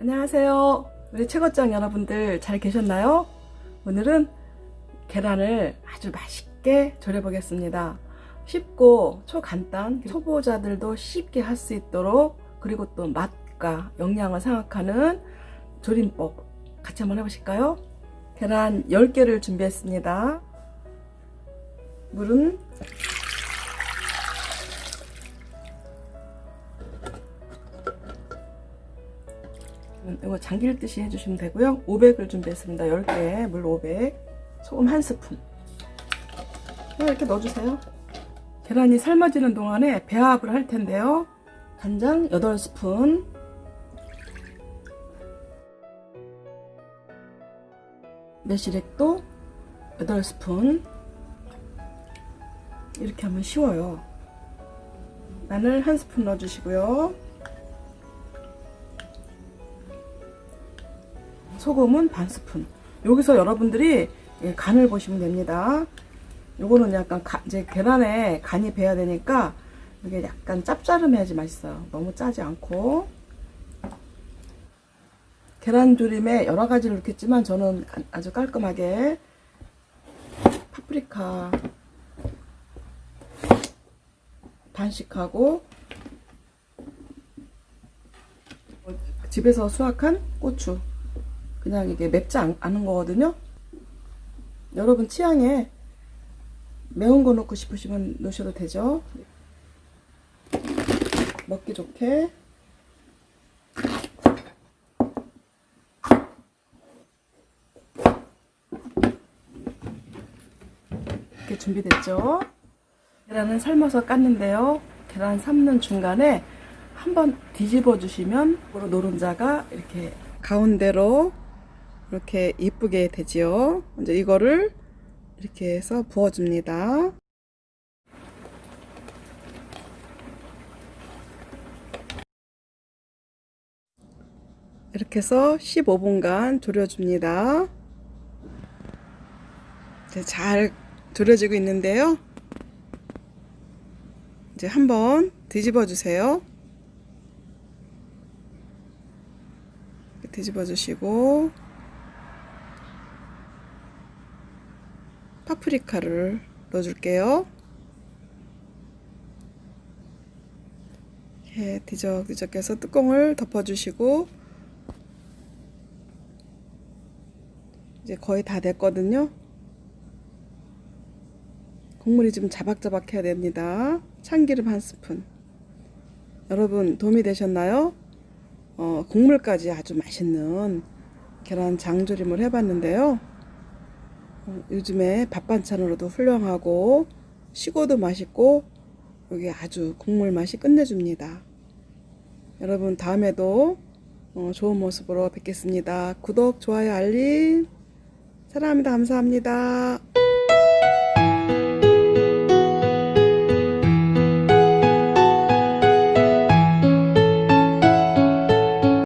안녕하세요. 우리 최고장 여러분들 잘 계셨나요? 오늘은 계란을 아주 맛있게 졸여 보겠습니다. 쉽고 초간단, 초보자들도 쉽게 할 수 있도록 그리고 또 맛과 영양을 생각하는 조림법 같이 한번 해보실까요? 계란 10개를 준비했습니다. 물은 이거 잠길듯이 해주시면 되고요. 500을 준비했습니다. 10개, 물 500, 소금 한 스푼. 이렇게 넣어주세요. 계란이 삶아지는 동안에 배합을 할 텐데요. 간장 8스푼, 매실액도 8스푼. 이렇게 하면 쉬워요. 마늘 한 스푼 넣어주시고요. 소금은 반 스푼. 여기서 여러분들이 예, 간을 보시면 됩니다. 요거는 약간 가- 이제 계란에 간이 배야 되니까 이게 약간 짭짤해야지 맛있어요. 너무 짜지 않고. 계란조림에 여러 가지를 넣겠지만 저는 아- 아주 깔끔하게 파프리카 반씩하고 집에서 수확한 고추 그냥 이게 맵지 않, 않은 거거든요. 여러분 취향에 매운 거 넣고 싶으시면 넣으셔도 되죠. 먹기 좋게. 이렇게 준비됐죠. 계란은 삶아서 깠는데요. 계란 삶는 중간에 한번 뒤집어 주시면 노른자가 이렇게 가운데로 이렇게 이쁘게 되지요. 이제 이거를 이렇게 해서 부어줍니다. 이렇게 해서 15분간 졸여줍니다. 이제 잘 졸여지고 있는데요. 이제 한번 뒤집어 주세요. 뒤집어 주시고 파프리카를 넣어줄게요. 이렇게 뒤적뒤적 해서 뚜껑을 덮어주시고 이제 거의 다 됐거든요. 국물이 좀 자박자박 해야 됩니다. 참기름 한 스푼. 여러분 도움이 되셨나요? 어, 국물까지 아주 맛있는 계란 장조림을 해봤는데요. 어, 요즘에 밥 반찬으로도 훌륭하고 식어도 맛있고 여기 아주 국물 맛이 끝내줍니다. 여러분 다음에도 어, 좋은 모습으로 뵙겠습니다. 구독, 좋아요, 알림 사랑합니다. 감사합니다.